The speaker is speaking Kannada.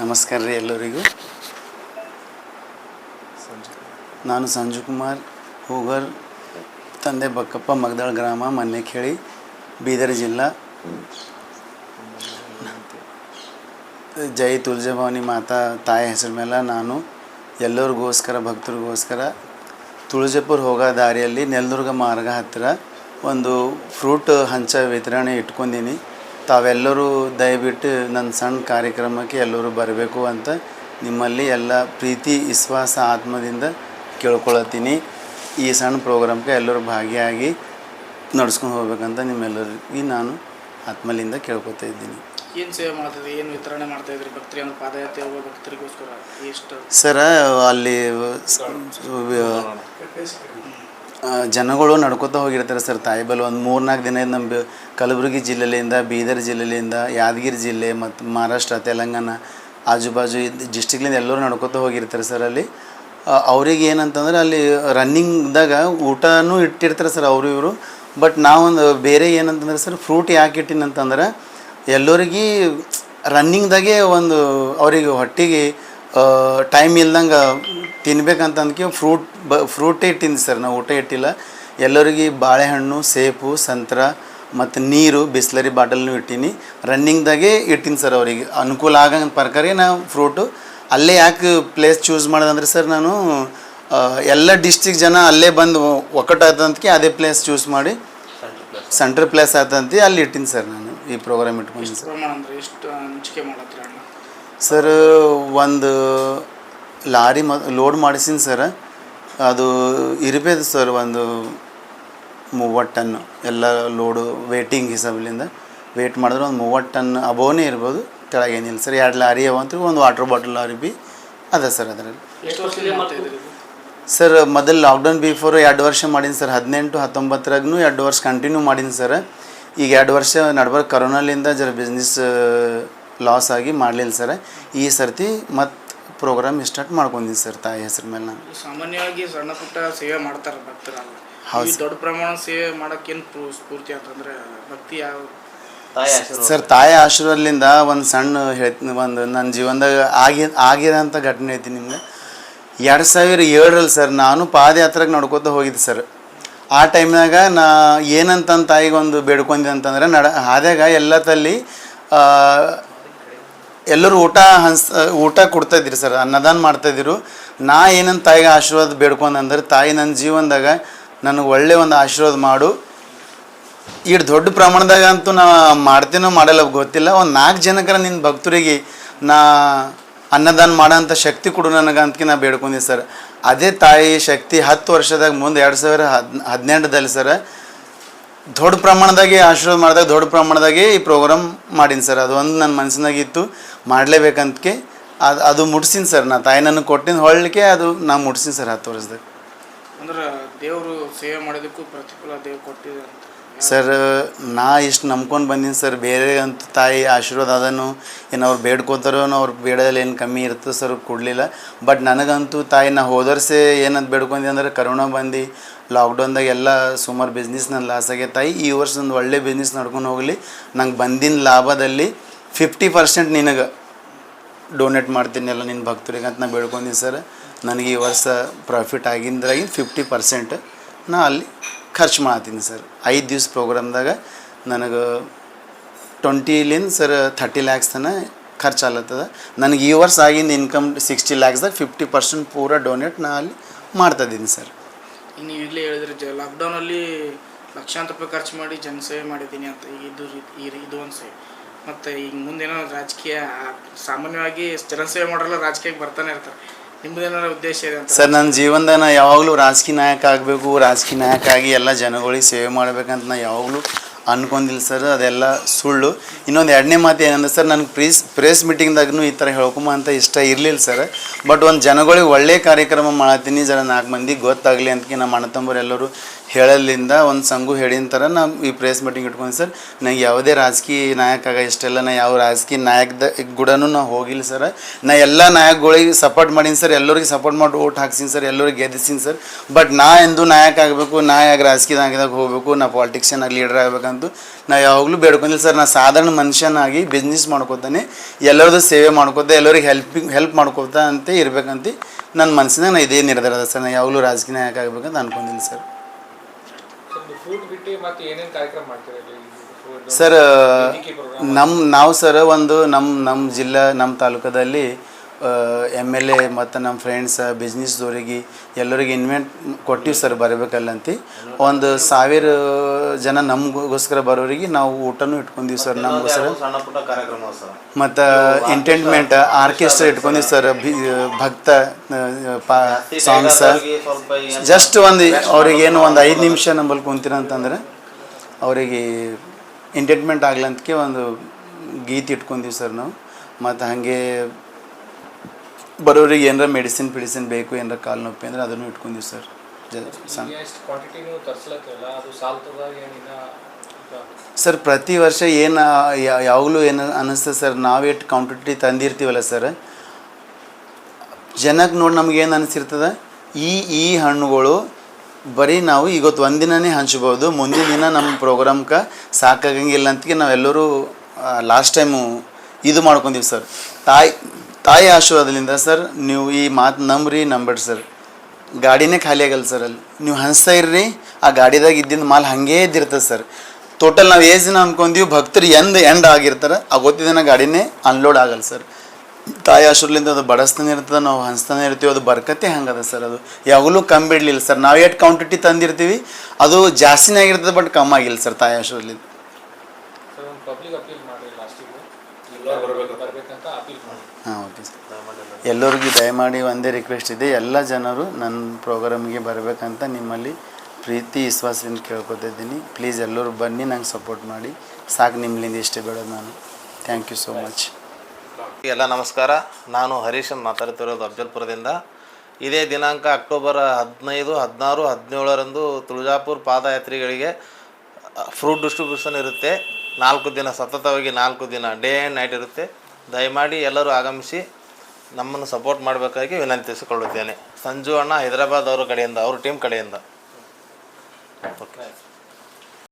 ನಮಸ್ಕಾರ ರೀ ಎಲ್ಲರಿಗೂ. ನಾನು ಸಂಜು ಕುಮಾರ್ ಹೂಗರ್, ತಂದೆ ಬಕ್ಕಪ್ಪ ಮಗದಾಳ ಗ್ರಾಮ ಮನ್ನೆಖೇಳಿ ಬೀದರ್ ಜಿಲ್ಲಾ. ಜೈ ತುಳಜಾಭವಾನಿ ಮಾತಾ ತಾಯಿ ಹೆಸರು ಮೇಲೆ ನಾನು, ಎಲ್ಲರಿಗೋಸ್ಕರ, ಭಕ್ತರಿಗೋಸ್ಕರ ತುಳಜಪುರ್ ಹೋಗೋ ದಾರಿಯಲ್ಲಿ ನೆಲದುರ್ಗ ಮಾರ್ಗ ಹತ್ತಿರ ಒಂದು ಫ್ರೂಟ್ ಹಂಚ ವಿತರಣೆ ಇಟ್ಕೊಂಡೀನಿ. ತಾವೆಲ್ಲರೂ ದಯವಿಟ್ಟು ನನ್ನ ಸಣ್ಣ ಕಾರ್ಯಕ್ರಮಕ್ಕೆ ಎಲ್ಲರೂ ಬರಬೇಕು ಅಂತ ನಿಮ್ಮಲ್ಲಿ ಎಲ್ಲ ಪ್ರೀತಿ ವಿಶ್ವಾಸ ಆತ್ಮದಿಂದ ಕೇಳ್ಕೊಳತ್ತೀನಿ ಈ ಸಣ್ಣ ಪ್ರೋಗ್ರಾಮ್ಗೆ ಎಲ್ಲರೂ ಭಾಗಿಯಾಗಿ ನಡ್ಸ್ಕೊಂಡು ಹೋಗ್ಬೇಕಂತ ನಿಮ್ಮೆಲ್ಲರಿಗೆ ನಾನು ಆತ್ಮಲಿಂದ ಕೇಳ್ಕೊತಾ ಇದ್ದೀನಿ. ಏನು ಸೇವೆ ಮಾಡ್ತಿದ್ರಿ? ಏನು ವಿತರಣೆ ಮಾಡ್ತಾ ಇದ್ರಿ? ಭಕ್ತರಿ ಅಂದ್ರೆ ಪಾದಯಾತ್ರೆ ಹೋಗೋ ಭಕ್ತರಿಗೋಸ್ಕರ? ಎಷ್ಟು? ಸರ ಅಲ್ಲಿ ಜನಗಳು ನಡ್ಕೋತಾ ಹೋಗಿರ್ತಾರೆ ಸರ್. ತಾಯಿಬಲ್ ಒಂದು ಮೂರ್ನಾಲ್ಕು ದಿನ ನಮ್ಮ ಕಲಬುರಗಿ ಜಿಲ್ಲೆಯಿಂದ ಬೀದರ್ ಜಿಲ್ಲೆಯಿಂದ ಯಾದಗಿರಿ ಜಿಲ್ಲೆ ಮತ್ತು ಮಹಾರಾಷ್ಟ್ರ, ತೆಲಂಗಾಣ, ಆಜುಬಾಜು ಡಿಸ್ಟಿಕ್ಲಿಂದ ಎಲ್ಲರೂ ನಡ್ಕೋತಾ ಹೋಗಿರ್ತಾರೆ ಸರ್ ಅಲ್ಲಿ. ಅವ್ರಿಗೆ ಏನಂತಂದ್ರೆ ಅಲ್ಲಿ ರನ್ನಿಂಗ್ದಾಗ ಊಟನೂ ಇಟ್ಟಿರ್ತಾರೆ ಸರ್ ಅವರು ಇವರು. ಬಟ್ ನಾವೊಂದು ಬೇರೆ ಏನಂತಂದ್ರೆ ಸರ್ ಫ್ರೂಟ್ ಯಾಕೆ ಇಟ್ಟಿನಂತಂದ್ರೆ, ಎಲ್ಲರಿಗೆ ರನ್ನಿಂಗ್ದಾಗೆ ಒಂದು ಅವರಿಗೆ ಹೊಟ್ಟೆಗೆ ಟೈಮ್ ಇಲ್ದಂಗೆ ತಿನ್ಬೇಕಂತಂದ್ಕೆ ಫ್ರೂಟ್ ಬ ಫ್ರೂಟೇ ಇಟ್ಟಿನಿ ಸರ್ ನಾವು ಊಟ ಇಟ್ಟಿಲ್ಲ. ಎಲ್ಲರಿಗೆ ಬಾಳೆಹಣ್ಣು ಸೇಬು ಸಂತ್ರ ಮತ್ತು ನೀರು, ಬಿಸ್ಲರಿ ಬಾಟಲ್ನು ಇಟ್ಟೀನಿ. ರನ್ನಿಂಗ್ದಾಗೆ ಇಟ್ಟಿನಿ ಸರ್ ಅವರಿಗೆ. ಅನುಕೂಲ ಆಗೋ ಪ್ರಕಾರ ನಾವು ಫ್ರೂಟು ಅಲ್ಲೇ ಯಾಕೆ ಪ್ಲೇಸ್ ಚೂಸ್ ಮಾಡೋದಂದ್ರೆ ಸರ್ ನಾನು ಎಲ್ಲ ಡಿಸ್ಟಿಕ್ ಜನ ಅಲ್ಲೇ ಬಂದು ಒಕ್ಕಟಾದಂತಕ್ಕೆ ಅದೇ ಪ್ಲೇಸ್ ಚೂಸ್ ಮಾಡಿ ಸೆಂಟ್ರ್ ಪ್ಲೇಸ್ ಆತಂತ ಅಲ್ಲಿ ಇಟ್ಟಿನಿ ಸರ್ ನಾನು ಈ ಪ್ರೋಗ್ರಾಮ್ ಇಟ್ಕೊಂಡಿನಿ ಸರ್ ಸರ್ ಒಂದು ಲಾರಿ ಮ ಲೋಡ್ ಮಾಡಿಸಿನ ಸರ್. ಅದು ಇರಬೇಕು ಸರ್ ಒಂದು ಮೂವತ್ತು ಟನ್ ಎಲ್ಲ ಲೋಡು ವೇಟಿಂಗ್ ಹಿಸಾಬ್ಲಿಂದ. ವೇಟ್ ಮಾಡಿದ್ರೆ ಒಂದು ಮೂವತ್ತು ಟನ್ ಅಬೋನೇ ಇರ್ಬೋದು. ಕೆಳಗೇನಿಲ್ಲ ಸರ್ ಎರಡು ಲಾರಿ ಅವಂತ ಒಂದು ವಾಟರ್ ಬಾಟಲ್ ಲಾರಿ ಬಿ ಅದ ಸರ್ ಅದರಲ್ಲಿ? ಸರ್ ಮೊದಲು ಲಾಕ್ಡೌನ್ ಬಿಫೋರ್ ಎರಡು ವರ್ಷ ಮಾಡೀನಿ ಸರ್. ಹದಿನೆಂಟು ಹತ್ತೊಂಬತ್ತರಾಗೂ ಎರಡು ವರ್ಷ ಕಂಟಿನ್ಯೂ ಮಾಡೀನಿ ಸರ್. ಈಗ ಎರಡು ವರ್ಷ ನಡ್ಬಾರ್ದು ಕರೋನಾಲಿಂದ ಜರ ಬಿಸ್ನೆಸ್ ಲಾಸ್ ಆಗಿ ಮಾಡಲಿಲ್ಲ ಸರ್ ಈ ಸರ್ತಿ ಮತ್ತೆ ಪ್ರೋಗ್ರಾಮ್ ಸ್ಟಾರ್ಟ್ ಮಾಡ್ಕೊಂಡಿನಿ ಸರ್ ತಾಯಿ ಹೆಸರು ಮೇಲೆ ನಾನು. ಸಾಮಾನ್ಯವಾಗಿ ಸಣ್ಣ ಪುಟ್ಟ ಸೇವೆ ಮಾಡ್ತಾರೆ ಭಕ್ತರಲ್ಲ ಹೌದು ಈ ದೊಡ್ಡ ಪ್ರಮಾಣ ಸೇವೆ ಮಾಡೋಕ್ಕೇನು ಸ್ಫೂರ್ತಿ ಅಂತಂದರೆ ಭಕ್ತಿ ಯಾವ ಸರ್ ತಾಯಿ ಆಶೀರ್ವಾದಲಿಂದ ಒಂದು ಸಣ್ಣ ಹೇಳ್ತೀನಿ ಒಂದು ನನ್ನ ಜೀವನದಾಗ ಆಗಿ ಆಗಿರೋಂಥ ಘಟನೆ ಐತಿ ನಿಮ್ಗೆ. ಎರಡು ಸಾವಿರ ಏಳರಲ್ಲಿ ಸರ್ ನಾನು ಪಾದಯಾತ್ರೆಗೆ ನಡ್ಕೋತ ಹೋಗಿದ್ದೆ ಸರ್ ಆ ಟೈಮ್ನಾಗ ನಾ ಏನಂತ ತಾಯಿಗೆ ಒಂದು ಬೇಡ್ಕೊಂಡೆ ಅಂತಂದ್ರೆ ನಡ ಹಾದ್ಯಾಗ ಎಲ್ಲ ತಲ್ಲಿ ಆ, ಎಲ್ಲರೂ ಊಟ ಹಂಸ ಊಟ ಕೊಡ್ತಾ ಇದ್ರಿ ಸರ್, ಅನ್ನದಾನ ಮಾಡ್ತಾಯಿದ್ರು ನಾ ಏನಂತ ತಾಯಿಗೆ ಆಶೀರ್ವಾದ ಬೇಡ್ಕೊಂಡಂದ್ರೆ ತಾಯಿ ನನ್ನ ಜೀವನದಾಗ ನನಗೆ ಒಳ್ಳೆ ಒಂದು ಆಶೀರ್ವಾದ ಮಾಡು. ಇಷ್ಟು ದೊಡ್ಡ ಪ್ರಮಾಣದಾಗ ಅಂತೂ ನಾ ಮಾಡ್ತೀನೋ ಮಾಡಲ್ಲ ಗೊತ್ತಿಲ್ಲ. ಒಂದು ನಾಲ್ಕು ಜನಕರ ನಿನ್ನ ಭಕ್ತರಿಗೆ ನಾ ಅನ್ನದಾನ ಮಾಡೋಂಥ ಶಕ್ತಿ ಕೊಡು ನನಗೆ ಅಂತಕ್ಕೆ ನಾ ಬೇಡ್ಕೊಂಡೆ ಸರ್. ಅದೇ ತಾಯಿ ಶಕ್ತಿ ಹತ್ತು ವರ್ಷದಾಗ ಮುಂದೆ ಎರಡು ಸಾವಿರ ಹದ್ ಹದಿನೆಂಟರಲ್ಲಿ ಸರ್ ದೊಡ್ಡ ಪ್ರಮಾಣದಾಗೆ ಆಶೀರ್ವಾದ ಮಾಡಿದಾಗ ದೊಡ್ಡ ಪ್ರಮಾಣದಾಗೆ ಈ ಪ್ರೋಗ್ರಾಮ್ ಮಾಡೀನಿ ಸರ್. ಅದು ಒಂದು ನನ್ನ ಮನಸ್ಸಿನಾಗಿತ್ತು ಮಾಡಲೇಬೇಕಂತಕ್ಕೆ ಅದು ಅದು ಮುಟ್ಸಿನಿ ಸರ್. ನಾ ತಾಯಿ ನನಗೆ ಕೊಟ್ಟಿನ ಹೊಳ್ಳಿಕೆ ಅದು ನಾ ಮುಟ್ಸಿನಿ ಸರ್ ಹತ್ತು ವರ್ಷದಾಗ ಅಂದ್ರೆ ದೇವರು ಸೇವೆ ಮಾಡೋದಕ್ಕೂ ಪ್ರತಿಫಲ ದೇವ್ರು ಕೊಟ್ಟಿದೆ ಅಂತ. ಸರ್ ನಾ ಇಷ್ಟು ನಂಬ್ಕೊಂಡು ಬಂದೀನಿ ಸರ್. ಬೇರೆ ಅಂತ ತಾಯಿ ಆಶೀರ್ವಾದ ಅದನ್ನು ಏನು ಅವ್ರು ಬೇಡ್ಕೋತಾರೋ ಅವ್ರು ಬೇಡದಲ್ಲಿ ಏನು ಕಮ್ಮಿ ಇರ್ತದೆ ಸರ್ ಕೊಡಲಿಲ್ಲ. ಬಟ್ ನನಗಂತೂ ತಾಯಿ ನಾ ಹೋದರ್ಸೆ ಏನಂತ ಬೇಡ್ಕೊಂಡೆ ಅಂದ್ರೆ ಕರೋನಾ ಬಂದು ಲಾಕ್ಡೌನ್ದಾಗ ಎಲ್ಲ ಸುಮಾರು ಬಿಸ್ನೆಸ್ ನನ್ನ ಲಾಸ್ ಆಗೈತಾಯಿ ತಾಯಿ, ಈ ವರ್ಷ ಒಂದು ಒಳ್ಳೆ ಬಿಸ್ನೆಸ್ ನಡ್ಕೊಂಡು ಹೋಗಲಿ. ನಂಗೆ ಬಂದಿನ ಲಾಭದಲ್ಲಿ ಫಿಫ್ಟಿ ಪರ್ಸೆಂಟ್ ನಿನಗೆ ಡೊನೇಟ್ ಮಾಡ್ತೀನಿ ಎಲ್ಲ ನಿನ್ನ ಭಕ್ತರಿಗೆ ಅಂತ ನಾ ಬೇಡ್ಕೊಂಡಿನಿ ಸರ್ ನನಗೆ ಈ ವರ್ಷ ಪ್ರಾಫಿಟ್ ಆಗಿಂದ್ರಾಗಿ ಫಿಫ್ಟಿ ಪರ್ಸೆಂಟ್ ನಾ ಅಲ್ಲಿ ಖರ್ಚು ಮಾಡ್ತೀನಿ ಸರ್ ಐದು ದಿವ್ಸ ಪ್ರೋಗ್ರಾಮ್ದಾಗ ನನಗೆ ಟ್ವೆಂಟಿಲಿಂದ ಸರ್ ಥರ್ಟಿ ಲ್ಯಾಕ್ಸ್ ತನ ಖರ್ಚು ಆಗ್ಲತ್ತದ ನನಗೆ ಈ ವರ್ಷ ಆಗಿಂದ ಇನ್ಕಮ್ ಸಿಕ್ಸ್ಟಿ ಲ್ಯಾಕ್ಸ್ದಾಗ ಫಿಫ್ಟಿ ಪರ್ಸೆಂಟ್ ಪೂರ ಡೊನೇಟ್ ನಾ ಅಲ್ಲಿ ಮಾಡ್ತಾಯಿದ್ದೀನಿ ಸರ್ ಈಗ ನೀವು ಈಗಲೇ ಹೇಳಿದ್ರೆ ಜ ಲಾಕ್ಡೌನಲ್ಲಿ ಲಕ್ಷಾಂತರ ರೂಪಾಯಿ ಖರ್ಚು ಮಾಡಿ ಜನಸೇವೆ ಮಾಡಿದ್ದೀನಿ ಅಂತ ಈಗ ಇದು ಈ ಇದು ಒಂದು ಸೇವೆ ಮತ್ತು ಈಗ ಮುಂದೇನೋ ರಾಜಕೀಯ, ಸಾಮಾನ್ಯವಾಗಿ ಜನಸೇವೆ ಮಾಡೋಲ್ಲ ರಾಜಕೀಯಕ್ಕೆ ಬರ್ತಾನೆ ಇರ್ತಾರೆ. ನಿಮ್ಮದೇನಾರ ಉದ್ದೇಶ ಇದೆ ಸರ್, ನನ್ನ ಜೀವನದಾಗ ಯಾವಾಗಲೂ ರಾಜಕೀಯ ನಾಯಕ ಆಗಬೇಕು, ರಾಜಕೀಯ ನಾಯಕ ಆಗಿ ಎಲ್ಲ ಜನಗಳಿಗೆ ಸೇವೆ ಮಾಡ್ಬೇಕಂತ ನಾ ಯಾವಾಗಲೂ ಅನ್ಕೊಂಡಿಲ್ಲ ಸರ್, ಅದೆಲ್ಲ ಸುಳ್ಳು. ಇನ್ನೊಂದು ಎರಡನೇ ಮಾತು ಏನಂದ್ರೆ ಸರ್, ನನಗೆ ಪ್ರೀಸ್ ಪ್ರೆಸ್ ಮೀಟಿಂಗ್ದಾಗೂ ಈ ಥರ ಹೇಳ್ಕೊಂಬ ಅಂತ ಇಷ್ಟ ಇರಲಿಲ್ಲ ಸರ್. ಬಟ್ ಒಂದು ಜನಗಳಿಗೆ ಒಳ್ಳೆಯ ಕಾರ್ಯಕ್ರಮ ಮಾಡತ್ತೀನಿ ಜರ ನಾಲ್ಕು ಮಂದಿ ಗೊತ್ತಾಗಲಿ ಅಂತ ನಮ್ಮ ಅಣ್ಣ ತಮ್ಮರು ಎಲ್ಲರೂ ಹೇಳಲಿಂದ ಒಂದು ಸಂಘು ಹೇಳಿನ ಥರ ನಾ ಈ ಪ್ರೆಸ್ ಮೀಟಿಂಗ್ ಇಟ್ಕೊಂಡು ಸರ್. ನಂಗೆ ಯಾವುದೇ ರಾಜಕೀಯ ನಾಯಕ ಆಗ ಇಷ್ಟೆಲ್ಲ ನಾ ಯಾವ ರಾಜಕೀಯ ನಾಯಕದ ಗುಡನೂ ನಾ ಹೋಗಿಲ್ಲ ಸರ್. ನಾ ಎಲ್ಲ ನಾಯಕಗಳಿಗೆ ಸಪೋರ್ಟ್ ಮಾಡೀನಿ ಸರ್. ಎಲ್ಲರಿಗೆ ಸಪೋರ್ಟ್ ಮಾಡಿ ಓಟ್ ಹಾಕ್ಸಿನಿ ಸರ್. ಎಲ್ಲರಿಗೆ ಗೆದ್ದಿಸಿನಿ ಸರ್. ಬಟ್ ನಾ ಎಂದು ನಾಯಕ ಆಗಬೇಕು, ನಾ ಯಾಕೆ ರಾಜಕೀಯ ನಾಯಕದಾಗ ಹೋಗಬೇಕು, ನಾ ಪಾಲಿಟಿಕ್ಷನ್ ಆಗಿ ಲೀಡರ್ ಆಗಬೇಕಂತೂ ನಾ ಯಾವಾಗಲೂ ಬೇಡ್ಕೊಂಡಿಲ್ಲ ಸರ್. ನಾ ಸಾಧಾರಣ ಮನುಷ್ಯನಾಗಿ ಬಿಸ್ನೆಸ್ ಮಾಡ್ಕೋತಾನೆ, ಎಲ್ಲರದು ಸೇವೆ ಮಾಡ್ಕೋತಾ, ಎಲ್ಲರಿಗೆ ಹೆಲ್ಪಿಂಗ್ ಹೆಲ್ಪ್ ಮಾಡ್ಕೋತಾ ಅಂತ ಇರಬೇಕಂತ ನನ್ನ ಮನಸ್ಸಿನಾಗ ನಾ ಇದೇ ನಿರ್ಧಾರ ಸರ್. ನಾ ಯಾವಾಗಲೂ ರಾಜಕೀಯ ನಾಯಕ ಆಗಬೇಕಂತ ಅನ್ಕೊಂಡಿಲ್ಲ ಸರ್. ಫುಡ್ ಬಿಟ್ಟು ಮತ್ತೆ ಏನೇನ್ ಕಾರ್ಯಕ್ರಮ ಮಾಡ್ತೀರಾ ಸರ್ ನಮ್ಮ ನಾವು ಸರ್ ಒಂದು ನಮ್ಮ ನಮ್ಮ ಜಿಲ್ಲಾ ನಮ್ಮ ತಾಲೂಕದಲ್ಲಿ ಎಂ ಎಲ್ ಎ ಮತ್ತು ನಮ್ಮ ಫ್ರೆಂಡ್ಸ ಬಿಸ್ನೆಸ್ದವ್ರಿಗೆ ಎಲ್ಲರಿಗೆ ಇನ್ವೆಂಟ್ ಕೊಟ್ಟಿವಿ ಸರ್ ಬರಬೇಕಲ್ಲಂತಿ. ಒಂದು ಸಾವಿರ ಜನ ನಮಗೋಸ್ಕರ ಬರೋರಿಗೆ ನಾವು ಊಟನೂ ಇಟ್ಕೊಂಡಿವಿ ಸರ್ ನಮಗೋಸ್ಕರ ಮತ್ತು ಎಂಟರ್ಟೈನ್ಮೆಂಟ್ ಆರ್ಕೆಸ್ಟ್ರಾ ಇಟ್ಕೊಂಡಿವಿ ಸರ್ ಭಿ ಭಕ್ತ ಪಾ ಸಾಂಗ್ಸ ಜಸ್ಟ್ ಒಂದು ಅವ್ರಿಗೆ ಏನು ಒಂದು ಐದು ನಿಮಿಷ ನಂಬಲ್ಲಿ ಕುಂತೀರ ಅಂತಂದ್ರೆ ಅವರಿಗೆ ಎಂಟರ್ಟೈನ್ಮೆಂಟ್ ಆಗ್ಲಂತಕ್ಕೆ ಒಂದು ಗೀತೆ ಇಟ್ಕೊಂಡಿವಿ ಸರ್ ನಾವು. ಮತ್ತು ಹಾಗೆ ಬರೋರಿಗೆ ಏನಾರ ಮೆಡಿಸಿನ್ ಪಿಡಿಸಿನ್ ಬೇಕು ಏನರ ಕಾಲು ನೋಪಿ ಅಂದ್ರೆ ಅದನ್ನು ಇಟ್ಕೊಂಡಿವಿ ಸರ್ ಸರ್ ಪ್ರತಿ ವರ್ಷ ಏನು ಯಾವಾಗಲೂ ಏನು ಅನ್ನಿಸ್ತದೆ ಸರ್ ನಾವೇಟ್ ಕ್ವಾಂಟಿಟಿ ತಂದಿರ್ತೀವಲ್ಲ ಸರ್ ಜನಕ್ಕೆ ನೋಡಿ ನಮಗೇನು ಏನು ಅನಿಸಿರ್ತದೆ ಈ ಈ ಹಣ್ಣುಗಳು ಬರೀ ನಾವು ಇವತ್ತು ಒಂದಿನನೇ ಹಂಚ್ಬೋದು ಮುಂದಿನ ದಿನ ನಮ್ಮ ಪ್ರೋಗ್ರಾಮ್ಗೆ ಸಾಕಾಗಂಗಿಲ್ಲ ಅಂತ ನಾವೆಲ್ಲರೂ ಲಾಸ್ಟ್ ಟೈಮು ಇದು ಮಾಡ್ಕೊಂಡೀವಿ ಸರ್ ತಾಯಿ ತಾಯಿ ಆಶೀರ್ವಾದದಿಂದ ಸರ್, ನೀವು ಈ ಮಾತು ನಂಬ್ರಿ ನಂಬಡ್ರಿ ಸರ್. ಗಾಡಿನೇ ಖಾಲಿ ಆಗಲ್ಲ ಸರ್ ಅಲ್ಲಿ. ನೀವು ಹಂಚ್ತಾ ಇರ್ರಿ, ಆ ಗಾಡಿದಾಗ ಇದ್ದಿದ್ದು ಮಾಲ್ ಹಾಗೇ ಇದ್ದಿರ್ತದೆ ಸರ್. ಟೋಟಲ್ ನಾವು ಏಜ್ ದಿನ ಅನ್ಕೊಂತೀವಿ, ಭಕ್ತರು ಎಂದ ಎಂಡ್ ಆಗಿರ್ತಾರೆ, ಆ ದಿನ ಗಾಡಿನೇ ಅನ್ಲೋಡ್ ಆಗಲ್ಲ ಸರ್. ತಾಯಿ ಆಶೀರ್ಲಿಂದ ಅದು ಬಡಸ್ತಾನೆ ಇರ್ತದೆ, ನಾವು ಹಂಚ್ತಾನೆ ಇರ್ತೀವಿ, ಅದು ಬರ್ಕತ್ತೆ ಹಂಗದ ಸರ್ ಅದು. ಯಾವಾಗಲೂ ಕಮ್ಮಿ ಬಿಡಲಿಲ್ಲ ಸರ್. ನಾವು ಎಷ್ಟು ಕ್ವಾಂಟಿಟಿ ತಂದಿರ್ತೀವಿ, ಅದು ಜಾಸ್ತಿನೇ ಆಗಿರ್ತದೆ ಬಟ್ ಕಮ್ಮಿ ಆಗಿಲ್ಲ ಸರ್ ತಾಯಿ ಆಶೀರ್ಲಿಂದ ಹಾಂ ಓಕೆ ಸರ್ ಎಲ್ಲರಿಗೂ ದಯಮಾಡಿ ಒಂದೇ ರಿಕ್ವೆಸ್ಟ್ ಇದೆ. ಎಲ್ಲ ಜನರು ನನ್ನ ಪ್ರೋಗ್ರಾಮ್ಗೆ ಬರಬೇಕಂತ ನಿಮ್ಮಲ್ಲಿ ಪ್ರೀತಿ ವಿಶ್ವಾಸದಿಂದ ಕೇಳ್ಕೊತಿದ್ದೀನಿ ಪ್ಲೀಸ್ ಎಲ್ಲರೂ ಬನ್ನಿ ನಂಗೆ ಸಪೋರ್ಟ್ ಮಾಡಿ. ಸಾಕು ನಿಮ್ಮಲ್ಲಿಂದ ಇಷ್ಟೇ ಬೇಡೋದು ನಾನು. ಥ್ಯಾಂಕ್ ಯು ಸೋ ಮಚ್ ಎಲ್ಲ ನಮಸ್ಕಾರ. ನಾನು ಹರೀಶ್ ಅಂತ ಮಾತಾಡ್ತಿರೋದು ಅಫ್ಜಲ್ಪುರದಿಂದ ಇದೇ ದಿನಾಂಕ ಅಕ್ಟೋಬರ್ ಹದಿನೈದು ಹದಿನಾರು ಹದಿನೇಳರಂದು ತುಳಜಾಪುರ ಪಾದಯಾತ್ರಿಗಳಿಗೆ ಫ್ರೂಟ್ ಡಿಸ್ಟ್ರಿಬ್ಯೂಷನ್ ಇರುತ್ತೆ. ನಾಲ್ಕು ದಿನ, ಸತತವಾಗಿ ನಾಲ್ಕು ದಿನ ಡೇ ಆ್ಯಂಡ್ ನೈಟ್ ಇರುತ್ತೆ. ದಯಮಾಡಿ ಎಲ್ಲರೂ ಆಗಮಿಸಿ ನಮ್ಮನ್ನು ಸಪೋರ್ಟ್ ಮಾಡಬೇಕಾಗಿ ವಿನಂತಿಸಿಕೊಳ್ಳುತ್ತೇನೆ. ಸಂಜು ಅಣ್ಣ ಹೈದರಾಬಾದ್ ಅವರ ಕಡೆಯಿಂದ, ಅವ್ರ ಟೀಮ್ ಕಡೆಯಿಂದ. ಓಕೆ